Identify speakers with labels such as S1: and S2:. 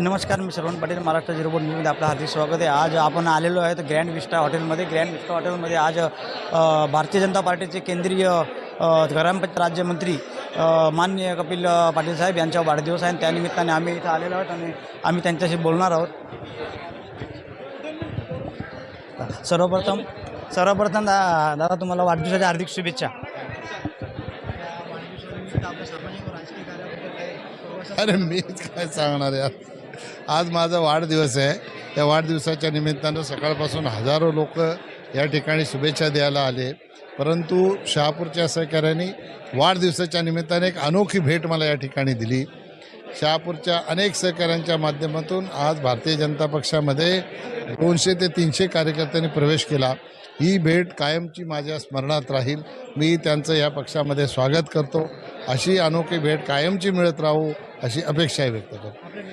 S1: नमस्कार मी श्रवण Patil Maharashtra zero board न्यूजमध्ये आपलं हार्दिक स्वागत आहे. आज आपण आलेलो आहे ग्रँड विस्टा हॉटेलमध्ये. ग्रँड विस्टा हॉटेलमध्ये आज भारतीय जनता पार्टीचे केंद्रीय अ, ग्रामपंचायत राज्यमंत्री माननीय कपिल पाटील साहेब यांचा वाढदिवस आहे. आणि त्यानिमित्ताने आम्ही इथं आलेलो आहोत आणि आम्ही त्यांच्याशी बोलणार आहोत. सर्वप्रथम सर्वप्रथम दा दादा तुम्हाला वाढदिवसाच्या हार्दिक शुभेच्छा.
S2: अरे मीच काय सांगणार यार? आज माझा वाढदिवस आहे. त्या वाढदिवसाच्या निमित्तानं सकाळपासून हजारो लोक या ठिकाणी शुभेच्छा द्यायला आले. परंतु शहापूरच्या सहकाऱ्यांनी वाढदिवसाच्या निमित्ताने एक अनोखी भेट मला या ठिकाणी दिली. शहापूरच्या अनेक सहकाऱ्यांच्या माध्यमातून आज भारतीय जनता पक्षामध्ये दोनशे ते तीनशे कार्यकर्त्यांनी प्रवेश केला. ही भेट कायमची माझ्या स्मरणात राहील. मी त्यांचं या पक्षामध्ये स्वागत करतो. अशी अनोखी भेट कायमची मिळत राहू अशी अपेक्षाही व्यक्त करतो.